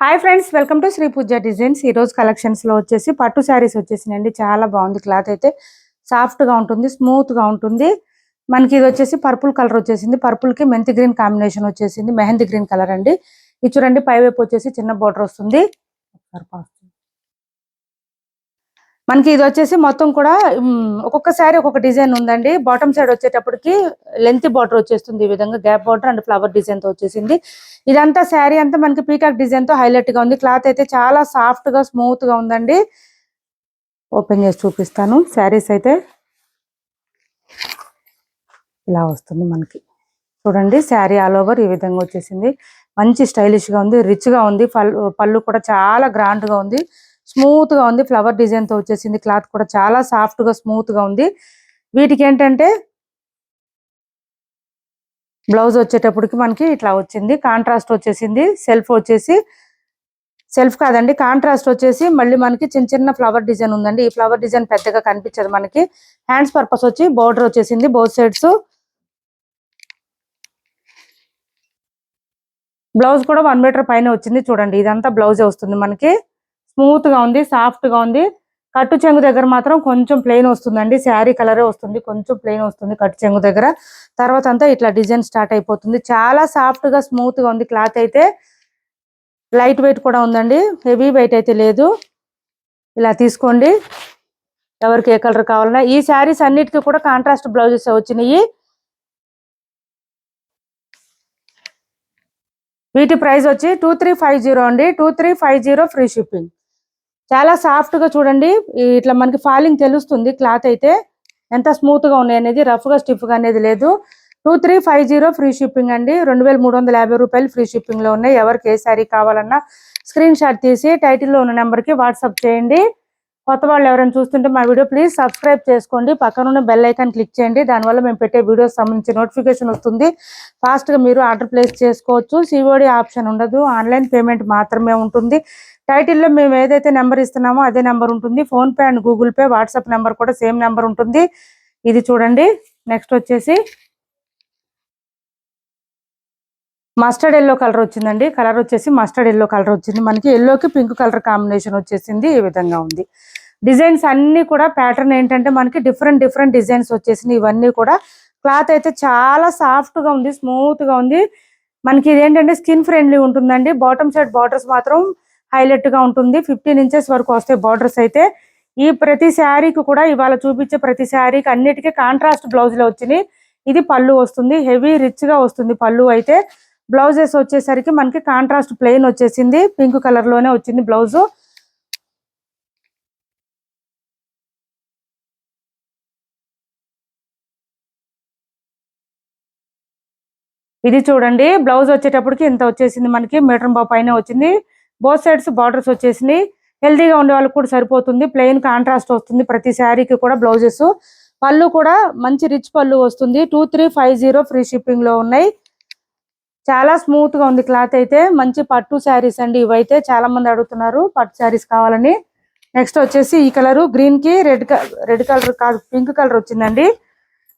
Hi friends welcome to Shri Pooja designs ఈ రోజు కలెక్షన్స్లో వచ్చేసి పట్టు శారీస్ వచ్చేసినండి చాలా బాగుంది క్లాత్ అయితే. సాఫ్ట్గా ఉంటుంది స్మూత్గా ఉంటుంది. మనకి ఇది వచ్చేసి పర్పుల్ కలర్ వచ్చేసింది. పర్పుల్కి మెంతి గ్రీన్ కాంబినేషన్ వచ్చేసింది. మెహందీ గ్రీన్ కలర్ అండి. ఇది చూడండి పై వైపు వచ్చేసి చిన్న బోర్డర్ వస్తుంది. ఒకసారి. మనకి ఇది వచ్చేసి మొత్తం కూడా ఒక్కొక్కసారి ఒక్కొక్క డిజైన్ ఉందండి. బాటమ్ సైడ్ వచ్చేటప్పటికి లెంత్ బార్డర్ వచ్చేస్తుంది ఈ విధంగా. గ్యాప్ బార్డర్ అండ్ ఫ్లవర్ డిజైన్తో వచ్చేసింది. ఇదంతా శారీ అంతా మనకి పీకాక్ డిజైన్తో హైలైట్గా ఉంది. క్లాత్ అయితే చాలా సాఫ్ట్గా స్మూత్గా ఉందండి. ఓపెన్ చేసి చూపిస్తాను. శారీస్ అయితే ఇలా వస్తుంది మనకి. చూడండి శారీ ఆల్ ఓవర్ ఈ విధంగా వచ్చేసింది. మంచి స్టైలిష్గా ఉంది రిచ్గా ఉంది. పళ్ళు పళ్ళు కూడా చాలా గ్రాండ్గా ఉంది. స్మూత్గా ఉంది ఫ్లవర్ డిజైన్తో వచ్చేసింది క్లాత్ కూడా చాలా సాఫ్ట్గా స్మూత్గా ఉంది. వీటికి ఏంటంటే బ్లౌజ్ వచ్చేటప్పటికి మనకి ఇట్లా వచ్చింది. కాంట్రాస్ట్ వచ్చేసింది. సెల్ఫ్ వచ్చేసి సెల్ఫ్ కాదండి. కాంట్రాస్ట్ వచ్చేసి మళ్ళీ మనకి చిన్న చిన్న ఫ్లవర్ డిజైన్ ఉందండి. ఈ ఫ్లవర్ డిజైన్ పెద్దగా కనిపించదు మనకి. హ్యాండ్స్ పర్పస్ వచ్చి బోర్డర్ వచ్చేసింది బోత్ సైడ్స్. బ్లౌజ్ కూడా వన్ మీటర్ పైన వచ్చింది. చూడండి ఇదంతా బ్లౌజ్ వస్తుంది మనకి. స్మూత్గా ఉంది సాఫ్ట్గా ఉంది. కట్టు చెంగు దగ్గర మాత్రం కొంచెం ప్లెయిన్ వస్తుందండి. శారీ కలరే వస్తుంది. కొంచెం ప్లెయిన్ వస్తుంది కట్టు చెంగు దగ్గర. తర్వాత అంతా ఇట్లా డిజైన్ స్టార్ట్ అయిపోతుంది. చాలా సాఫ్ట్గా స్మూత్గా ఉంది. క్లాత్ అయితే లైట్ వెయిట్ కూడా ఉందండి. హెవీ వెయిట్ అయితే లేదు. ఇలా తీసుకోండి. ఎవరికి ఏ కలర్ కావాలన్నా. ఈ శారీస్ అన్నిటికీ కూడా కాంట్రాస్ట్ బ్లౌజెస్ వచ్చినాయి. వీటి ప్రైస్ వచ్చి టూ త్రీ ఫైవ్ జీరో అండి. Two three five zero free shipping. చాలా సాఫ్ట్గా చూడండి. ఇట్లా మనకి ఫాలింగ్ తెలుస్తుంది. క్లాత్ అయితే ఎంత స్మూత్గా ఉన్నాయి అనేది రఫ్గా స్టిఫ్గా అనేది లేదు. Two three five zero free shipping అండి. రెండు వేల మూడు వందల యాభై రూపాయలు ఫ్రీ షిప్పింగ్లో ఉన్నాయి. ఎవరికి ఏ శారీ కావాలన్నా స్క్రీన్ షాట్ తీసి టైటిల్లో ఉన్న నెంబర్కి వాట్సాప్ చేయండి. కొత్త వాళ్ళు ఎవరైనా చూస్తుంటే మా వీడియో ప్లీజ్ సబ్స్క్రైబ్ చేసుకోండి. పక్కన ఉన్న బెల్ ఐకాన్ క్లిక్ చేయండి. దానివల్ల మేము పెట్టే వీడియోస్ సంబంధించి నోటిఫికేషన్ వస్తుంది. ఫాస్ట్గా మీరు ఆర్డర్ ప్లేస్ చేసుకోవచ్చు. సిఓడి ఆప్షన్ ఉండదు. ఆన్లైన్ పేమెంట్ మాత్రమే ఉంటుంది. టైటిల్లో మేము ఏదైతే నెంబర్ ఇస్తున్నామో అదే నెంబర్ ఉంటుంది. PhonePe and Google Pay WhatsApp number కూడా సేమ్ నెంబర్ ఉంటుంది. ఇది చూడండి. నెక్స్ట్ వచ్చేసి మస్టర్డ్ ఎల్లో కలర్ వచ్చిందండి. కలర్ వచ్చేసి మస్టర్డ్ ఎల్లో కలర్ వచ్చింది. మనకి ఎల్లోకి పింక్ కలర్ కాంబినేషన్ వచ్చేసింది. ఈ విధంగా ఉంది. డిజైన్స్ అన్ని కూడా ప్యాటర్న్ ఏంటంటే మనకి డిఫరెంట్ డిఫరెంట్ డిజైన్స్ వచ్చేసినాయి. ఇవన్నీ కూడా క్లాత్ అయితే చాలా సాఫ్ట్గా ఉంది స్మూత్గా ఉంది. మనకి ఇది ఏంటంటే స్కిన్ ఫ్రెండ్లీ ఉంటుందండి. బాటమ్ సైడ్ బార్డర్స్ మాత్రం హైలైట్గా ఉంటుంది. ఫిఫ్టీన్ ఇంచెస్ వరకు వస్తాయి బార్డర్స్ అయితే. ఈ ప్రతి శారీకి కూడా ఇవాళ చూపించే ప్రతి శారీకి అన్నిటికీ కాంట్రాస్ట్ బ్లౌజ్లో వచ్చినాయి. ఇది పళ్ళు వస్తుంది. హెవీ రిచ్గా వస్తుంది పళ్ళు అయితే. బ్లౌజెస్ వచ్చేసరికి మనకి కాంట్రాస్ట్ ప్లెయిన్ వచ్చేసింది. పింక్ కలర్లోనే వచ్చింది బ్లౌజు. ఇది చూడండి. బ్లౌజ్ వచ్చేటప్పటికి ఇంత వచ్చేసింది మనకి. మీటర్ బాబు పైన వచ్చింది. బోత్ సైడ్స్ బార్డర్స్ వచ్చేసినాయి. హెల్దీగా ఉండే వాళ్ళకి కూడా సరిపోతుంది. ప్లెయిన్ కాంట్రాస్ట్ వస్తుంది ప్రతి శారీకి కూడా బ్లౌజెస్ పళ్ళు కూడా మంచి రిచ్ పళ్ళు వస్తుంది. Two three five zero free షిప్పింగ్లో ఉన్నాయి. చాలా స్మూత్గా ఉంది క్లాత్ అయితే. మంచి పట్టు శారీస్ అండి ఇవైతే. చాలా మంది అడుగుతున్నారు పట్టు శారీస్ కావాలని. నెక్స్ట్ వచ్చేసి ఈ కలర్ గ్రీన్కి రెడ్ రెడ్ కలర్ కాదు పింక్ కలర్ వచ్చిందండి.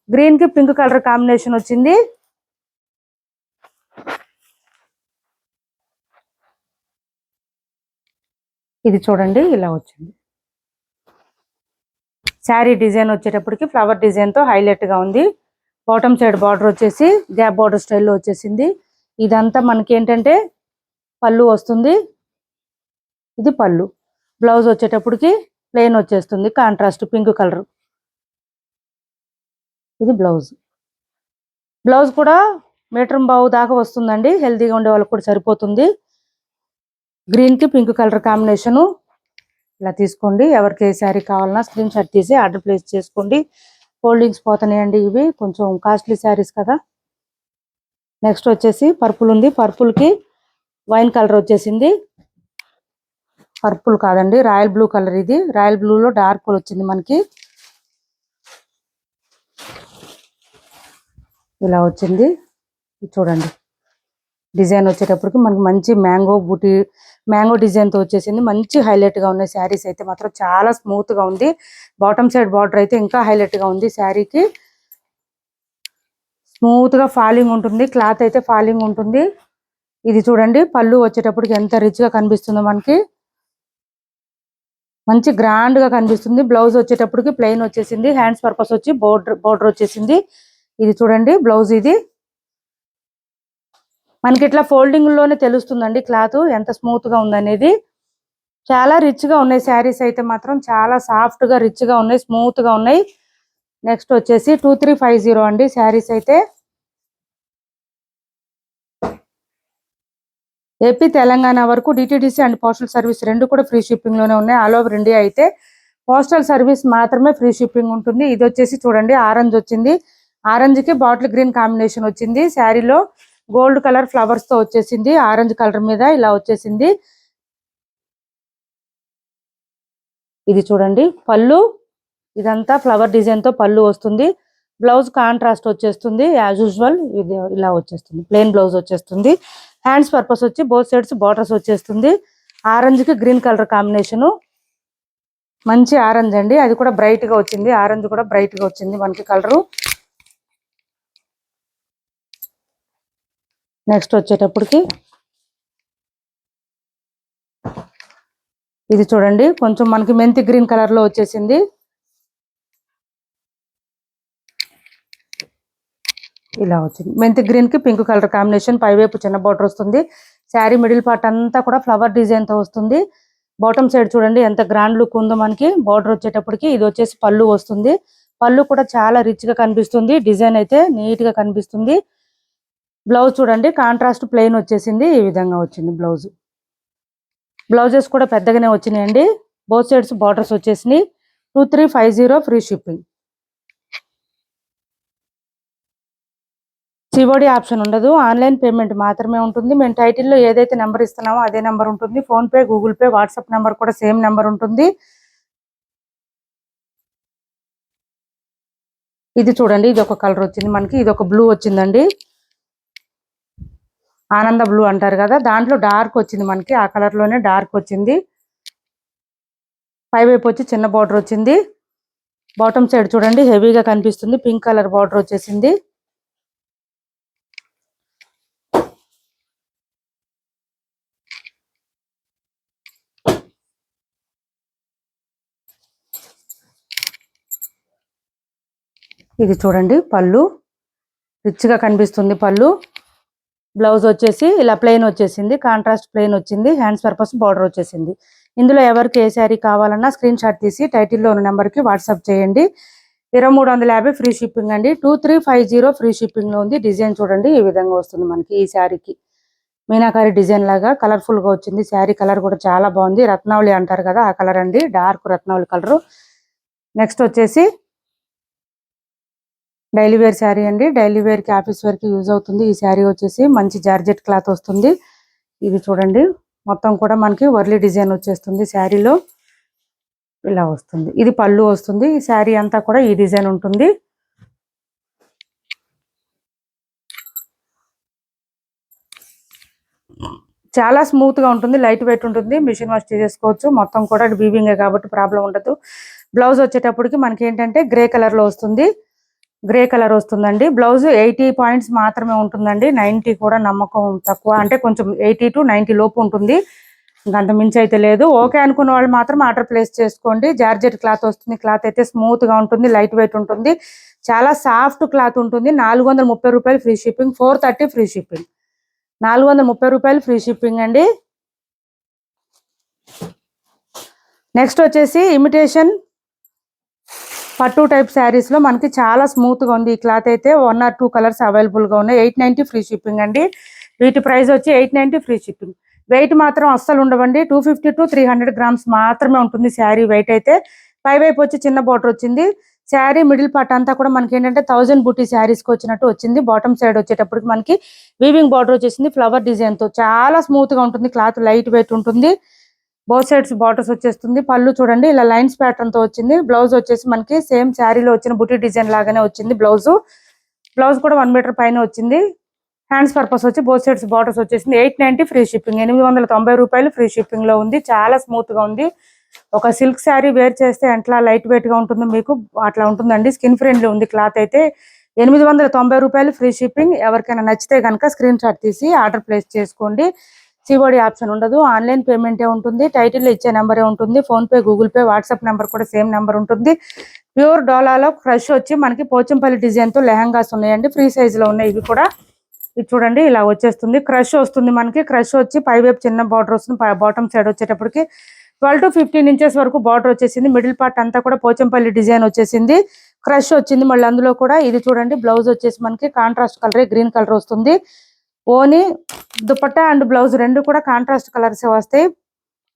గ్రీన్కి పింక్ కలర్ కాంబినేషన్ వచ్చింది. ఇది చూడండి ఇలా వచ్చింది. శారీ డిజైన్ వచ్చేటప్పటికి ఫ్లవర్ డిజైన్తో హైలైట్గా ఉంది. బాటమ్ సైడ్ బార్డర్ వచ్చేసి గ్యాప్ బార్డర్ స్టైల్లో వచ్చేసింది. ఇదంతా మనకి ఏంటంటే పళ్ళు వస్తుంది. ఇది పళ్ళు. బ్లౌజ్ వచ్చేటప్పటికి ప్లెయిన్ వచ్చేస్తుంది. Contrast pink colour. ఇది బ్లౌజ్. బ్లౌజ్ కూడా మీటర్ బావు దాకా వస్తుందండి. హెల్తీగా ఉండే వాళ్ళకి కూడా సరిపోతుంది. గ్రీన్కి పింక్ కలర్ కాంబినేషను ఇలా తీసుకోండి. ఎవరికి ఏ శారీ కావాలన్నా స్క్రీన్ షాట్ తీసి ఆర్డర్ ప్లేస్ చేసుకోండి. ఫోల్డింగ్స్ పోతున్నాయండి ఇవి. కొంచెం కాస్ట్లీ శారీస్ కదా. నెక్స్ట్ వచ్చేసి పర్పుల్ ఉంది. పర్పుల్కి వైన్ కలర్ వచ్చేసింది. పర్పుల్ కాదండి. రాయల్ బ్లూ కలర్ ఇది. రాయల్ బ్లూ లో డార్క్ వచ్చింది మనకి. ఇలా వచ్చింది. చూడండి. డిజైన్ వచ్చేటప్పటికి మనకి మంచి మ్యాంగో బూటీ మ్యాంగో డిజైన్తో వచ్చేసింది. మంచి హైలైట్గా ఉన్నాయి శారీస్ అయితే మాత్రం చాలా స్మూత్గా ఉంది. బాటమ్ సైడ్ బార్డర్ అయితే ఇంకా హైలైట్గా ఉంది శారీకి. స్మూత్గా ఫాలింగ్ ఉంటుంది. క్లాత్ అయితే ఫాలింగ్ ఉంటుంది. ఇది చూడండి పళ్ళు వచ్చేటప్పటికి ఎంత రిచ్గా కనిపిస్తుందో మనకి. మంచి గ్రాండ్గా కనిపిస్తుంది. బ్లౌజ్ వచ్చేటప్పటికి ప్లెయిన్ వచ్చేసింది. హ్యాండ్స్ పర్పస్ వచ్చి బోర్డర్ బోర్డర్ వచ్చేసింది. ఇది చూడండి బ్లౌజ్ ఇది. మనకి ఇట్లా ఫోల్డింగ్లోనే తెలుస్తుందండి క్లాత్ ఎంత స్మూత్గా ఉందనేది. చాలా రిచ్గా ఉన్నాయి శారీస్ అయితే మాత్రం చాలా సాఫ్ట్గా రిచ్గా ఉన్నాయి స్మూత్గా ఉన్నాయి. నెక్స్ట్ వచ్చేసి టూ త్రీ ఫైవ్ జీరో అండి శారీస్ అయితే. ఏపీ తెలంగాణ వరకు డిటిడిసి అండ్ పోస్టల్ సర్వీస్ రెండు కూడా ఫ్రీ షిప్పింగ్లోనే ఉన్నాయి ఆల్ ఓవర్ ఇండియా అయితే. పోస్టల్ సర్వీస్ మాత్రమే ఫ్రీ షిప్పింగ్ ఉంటుంది. ఇది వచ్చేసి చూడండి ఆరెంజ్ వచ్చింది. ఆరెంజ్కి బాటిల్ గ్రీన్ కాంబినేషన్ వచ్చింది శారీలో. గోల్డ్ కలర్ ఫ్లవర్స్తో వచ్చేసింది ఆరెంజ్ కలర్ మీద ఇలా వచ్చేసింది. ఇది చూడండి పళ్ళు. ఇదంతా ఫ్లవర్ డిజైన్తో పళ్ళు వస్తుంది. బ్లౌజ్ కాంట్రాస్ట్ వచ్చేస్తుంది యాజ్ యూజువల్ ఇది ఇలా వచ్చేస్తుంది ప్లెయిన్ బ్లౌజ్ వచ్చేస్తుంది. హ్యాండ్స్ పర్పస్ వచ్చి బోత్ సైడ్స్ బార్డర్స్ వచ్చేస్తుంది. ఆరెంజ్కి గ్రీన్ కలర్ కాంబినేషన్. మంచి ఆరెంజ్ అండి అది కూడా బ్రైట్గా వచ్చింది ఆరెంజ్ కూడా బ్రైట్గా వచ్చింది మనకి కలరు. నెక్స్ట్ వచ్చేటప్పటికి ఇది చూడండి. కొంచెం మనకి మెంతి గ్రీన్ కలర్లో వచ్చేసింది. ఇలా వచ్చింది. మెంతి గ్రీన్కి పింక్ కలర్ కాంబినేషన్ పైవైపు చిన్న బార్డర్ వస్తుంది. శారీ మిడిల్ పార్ట్ అంతా కూడా ఫ్లవర్ డిజైన్తో వస్తుంది. బాటమ్ సైడ్ చూడండి ఎంత గ్రాండ్ లుక్ ఉందో మనకి. బార్డర్ వచ్చేటప్పటికి ఇది వచ్చేసి పళ్ళు వస్తుంది. పళ్ళు కూడా చాలా రిచ్గా కనిపిస్తుంది. డిజైన్ అయితే నీట్గా కనిపిస్తుంది. బ్లౌజ్ చూడండి కాంట్రాస్ట్ ప్లెయిన్ వచ్చేసింది ఈ విధంగా వచ్చింది బ్లౌజ్. బ్లౌజెస్ కూడా పెద్దగానే వచ్చినాయండి. బోత్ సైడ్స్ బార్డర్స్ వచ్చేసినాయి. Two three five zero free shipping. COD option ఉండదు. ఆన్లైన్ పేమెంట్ మాత్రమే ఉంటుంది. మేము టైటిల్లో ఏదైతే నెంబర్ ఇస్తున్నామో అదే నెంబర్ ఉంటుంది. PhonePe Google Pay WhatsApp number కూడా సేమ్ నెంబర్ ఉంటుంది. ఇది చూడండి ఇది ఒక కలర్ వచ్చింది మనకి. ఇది ఒక బ్లూ వచ్చిందండి. ఆనంద బ్లూ అంటారు కదా దాంట్లో డార్క్ వచ్చింది మనకి ఆ కలర్లోనే డార్క్ వచ్చింది. పై వైపు వచ్చి చిన్న బార్డర్ వచ్చింది. బాటమ్ సైడ్ చూడండి హెవీగా కనిపిస్తుంది. పింక్ కలర్ బార్డర్ వచ్చేసింది. ఇది చూడండి పళ్ళు. రిచ్గా కనిపిస్తుంది పళ్ళు. బ్లౌజ్ వచ్చేసి ఇలా ప్లెయిన్ వచ్చేసింది కాంట్రాస్ట్ ప్లెయిన్ వచ్చింది హ్యాండ్స్ పర్పస్ బార్డర్ వచ్చేసింది. ఇందులో ఎవరికి ఏ శారీ కావాలన్నా స్క్రీన్ షాట్ తీసి టైటిల్లో ఉన్న నెంబర్కి వాట్సాప్ చేయండి. ఇరవై మూడు వందల యాభై ఫ్రీ షిప్పింగ్ అండి. Two three five zero free షిప్పింగ్లో ఉంది. డిజైన్ చూడండి ఈ విధంగా వస్తుంది మనకి ఈ శారీకి. మీనాకారి డిజైన్ లాగా కలర్ఫుల్గా వచ్చింది. శారీ కలర్ కూడా చాలా బాగుంది. రత్నావళి అంటారు కదా ఆ కలర్ అండి. Dark Ratnavali colour. నెక్స్ట్ వచ్చేసి డైలీ వేర్ శారీ అండి. డైలీ వేర్కి ఆఫీస్ వేర్కి యూజ్ అవుతుంది. ఈ శారీ వచ్చేసి మంచి జార్జెట్ క్లాత్ వస్తుంది. ఇది చూడండి. మొత్తం కూడా మనకి వర్లీ డిజైన్ వచ్చేస్తుంది శారీలో. ఇలా వస్తుంది. ఇది పళ్ళు వస్తుంది. ఈ శారీ అంతా కూడా ఈ డిజైన్ ఉంటుంది. చాలా స్మూత్గా ఉంటుంది. లైట్ వెయిట్ ఉంటుంది. మిషన్ వాష్ చేసుకోవచ్చు మొత్తం కూడా వీవింగే కాబట్టి ప్రాబ్లం ఉండదు. బ్లౌజ్ వచ్చేటప్పటికి మనకి ఏంటంటే గ్రే కలర్లో వస్తుంది. గ్రే కలర్ వస్తుందండి. బ్లౌజ్ ఎయిటీ పాయింట్స్ మాత్రమే ఉంటుందండి. నైన్టీ కూడా నమ్మకం తక్కువ. అంటే కొంచెం ఎయిటీ టు నైన్టీ లోపు ఉంటుంది. ఇంకంత మించి అయితే లేదు. ఓకే అనుకున్న వాళ్ళు మాత్రం ఆర్డర్ ప్లేస్ చేసుకోండి. జార్జెట్ క్లాత్ వస్తుంది. క్లాత్ అయితే స్మూత్గా ఉంటుంది. లైట్ వెయిట్ ఉంటుంది. చాలా సాఫ్ట్ క్లాత్ ఉంటుంది. నాలుగు వందల ముప్పై రూపాయలు free shipping. Four thirty free shipping. నాలుగు వందల ముప్పై రూపాయలు ఫ్రీ షిప్పింగ్ అండి. నెక్స్ట్ వచ్చేసి ఇమిటేషన్ పట్టు టైప్ శారీస్లో మనకి చాలా స్మూత్గా ఉంది. ఈ క్లాత్ అయితే వన్ ఆర్ టూ కలర్స్ అవైలబుల్గా ఉన్నాయి. ఎయిట్ నైన్టీ ఫ్రీ షిప్పింగ్ అండి. వీటి ప్రైస్ వచ్చి eight ninety free shipping. Weight మాత్రం అస్సలు ఉండవండి. Two fifty to three hundred grams మాత్రమే ఉంటుంది శారీ వెయిట్ అయితే. పై వైపు వచ్చి చిన్న బార్డర్ వచ్చింది. శారీ మిడిల్ పార్ట్ అంతా కూడా మనకి ఏంటంటే థౌజండ్ బూటీ శారీస్కి వచ్చినట్టు వచ్చింది. బాటమ్ సైడ్ వచ్చేటప్పటికి మనకి వీవింగ్ బార్డర్ వచ్చేసింది. ఫ్లవర్ డిజైన్తో చాలా స్మూత్గా ఉంటుంది. క్లాత్ లైట్ వెయిట్ ఉంటుంది. బోత్ సైడ్స్ బార్డర్స్ వచ్చేస్తుంది. పళ్ళు చూడండి ఇలా లైన్స్ ప్యాటర్న్తో వచ్చింది. బ్లౌజ్ వచ్చేసి మనకి సేమ్ శారీలో వచ్చిన బుటీ డిజైన్ లాగానే వచ్చింది బ్లౌజ్. బ్లౌజ్ కూడా వన్ మీటర్ పైన వచ్చింది. హ్యాండ్స్ పర్పస్ వచ్చి బోత్ సైడ్స్ బార్డర్స్ వచ్చేసింది. ఎయిట్ నైన్టీ ఫ్రీ షిప్పింగ్ ఎనిమిది వందల తొంభై రూపాయలు ఫ్రీ షిప్పింగ్లో ఉంది. చాలా స్మూత్గా ఉంది. ఒక సిల్క్ శారీ వేర్ చేస్తే ఎట్లా లైట్ వెయిట్గా ఉంటుందో మీకు అట్లా ఉంటుందండి. స్కిన్ ఫ్రెండ్లీ ఉంది క్లాత్ అయితే. ఎనిమిది వందల తొంభై రూపాయలు ఫ్రీ షిప్పింగ్. ఎవరికైనా నచ్చితే కనుక స్క్రీన్ షాట్ తీసి ఆర్డర్ ప్లేస్ చేసుకోండి. సిఓడి ఆప్షన్ ఉండదు. ఆన్లైన్ పేమెంటే ఉంటుంది. టైటిల్లో ఇచ్చే నెంబరే ఉంటుంది. PhonePe Google Pay WhatsApp number కూడా సేమ్ నెంబర్ ఉంటుంది. ప్యూర్ డోలాలో క్రష్ వచ్చి మనకి పోచంపల్లి డిజైన్తో లెహంగాస్ ఉన్నాయండి. ఫ్రీ సైజ్లో ఉన్నాయి. ఇవి కూడా ఇది చూడండి ఇలా వచ్చేస్తుంది. క్రష్ వస్తుంది మనకి. క్రష్ వచ్చి పై వైపు చిన్న బార్డర్ వస్తుంది. బాటమ్ సైడ్ వచ్చేటప్పటికి ట్వెల్వ్ టు ఫిఫ్టీన్ ఇంచెస్ వరకు బార్డర్ వచ్చేసింది. మిడిల్ పార్ట్ అంతా కూడా పోచంపల్లి డిజైన్ వచ్చేసింది. క్రష్ వచ్చింది. మళ్ళీ అందులో కూడా ఇది చూడండి. బ్లౌజ్ వచ్చేసి మనకి కాంట్రాస్ట్ కలర్ గ్రీన్ కలర్ వస్తుంది. ఓని దుపట్టా అండ్ బ్లౌజ్ రెండు కూడా కాంట్రాస్ట్ కలర్స్ వస్తాయి.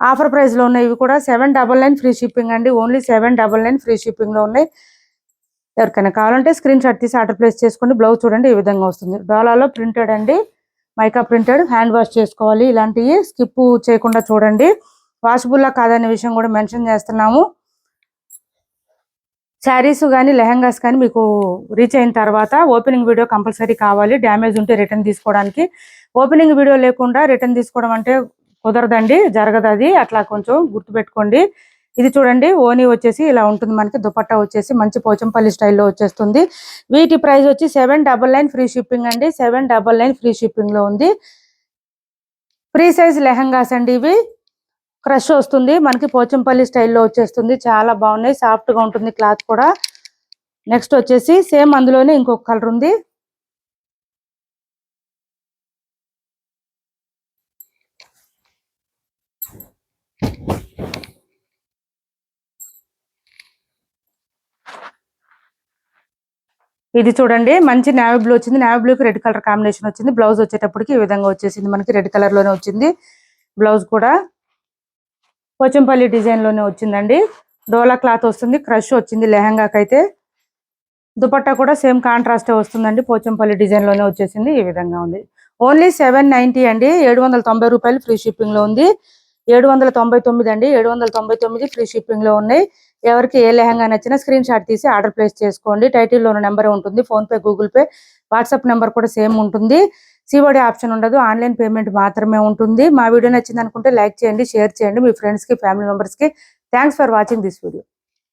ఆఫర్ ప్రైస్లో ఉన్నాయి ఇవి కూడా seven double nine free shipping అండి. Only seven double nine free షిప్పింగ్లో ఉన్నాయి. ఎవరికైనా కావాలంటే స్క్రీన్ షాట్ తీసి ఆర్డర్ ప్లేస్ చేసుకోండి. బ్లౌజ్ చూడండి ఈ విధంగా వస్తుంది. డోలాలో ప్రింటెడ్ అండి. Mica printed. హ్యాండ్ వాష్ చేసుకోవాలి. ఇలాంటివి స్కిప్ చేయకుండా చూడండి. వాషబుల్లా కాదనే విషయం కూడా మెన్షన్ చేస్తున్నాము. శారీస్ కానీ లెహంగాస్ కానీ మీకు రీచ్ అయిన తర్వాత ఓపెనింగ్ వీడియో కంపల్సరీ కావాలి. డ్యామేజ్ ఉంటే రిటర్న్ తీసుకోవడానికి. ఓపెనింగ్ వీడియో లేకుండా రిటర్న్ తీసుకోవడం అంటే కుదరదండి జరగదు అది. అట్లా కొంచెం గుర్తుపెట్టుకోండి. ఇది చూడండి ఓనీ వచ్చేసి ఇలా ఉంటుంది మనకి దుపట్టా వచ్చేసి మంచి పోచంపల్లి స్టైల్లో వచ్చేస్తుంది. వీటి ప్రైస్ వచ్చి seven double nine free shipping అండి. సెవెన్ డబల్ నైన్ ఫ్రీ షిప్పింగ్లో ఉంది. ఫ్రీ సైజ్ లెహంగాస్ అండి ఇవి. క్రష్ వస్తుంది. మనకి పోచంపల్లి స్టైల్లో వచ్చేస్తుంది. చాలా బాగున్నాయి. సాఫ్ట్గా ఉంటుంది క్లాత్ కూడా. నెక్స్ట్ వచ్చేసి సేమ్ అందులోనే ఇంకొక కలర్ ఉంది. ఇది చూడండి. మంచి నేవీ బ్లూ వచ్చింది. నేవీ బ్లూకి రెడ్ కలర్ కాంబినేషన్ వచ్చింది. బ్లౌజ్ వచ్చేటప్పటికి ఈ విధంగా వచ్చేసింది. మనకి రెడ్ కలర్లోనే వచ్చింది. బ్లౌజ్ కూడా పోచంపల్లి డిజైన్లోనే వచ్చిందండి. డోలా క్లాత్ వస్తుంది క్రష్ వచ్చింది లెహంగాకైతే. దుపట్టా కూడా సేమ్ కాంట్రాస్ట్ వస్తుందండి పోచంపల్లి డిజైన్లోనే వచ్చేసింది ఈ విధంగా ఉంది. ఓన్లీ సెవెన్ నైన్టీ అండి ఏడు వందల తొంభై రూపాయలు ఫ్రీ షిప్పింగ్లో ఉంది. ఏడు వందల తొంభై తొమ్మిది అండి ఏడు వందల తొంభై తొమ్మిది ఫ్రీ షిప్పింగ్లో ఉన్నాయి. ఎవరికి ఏ లెహంగా నచ్చినా స్క్రీన్ షాట్ తీసి ఆర్డర్ ప్లేస్ చేసుకోండి. టైటిల్లో నెంబర్ ఉంటుంది PhonePe Google Pay WhatsApp number కూడా సేమ్ ఉంటుంది. సిఓడి ఆప్షన్ ఉండదు. ఆన్లైన్ పేమెంట్ మాత్రమే ఉంటుంది. మా వీడియో నచ్చింది అనుకుంటే లైక్ చేయండి షేర్ చేయండి. మీ ఫ్రెండ్స్కి ఫ్యామిలీ మెంబర్స్కి. Thanks for watching this video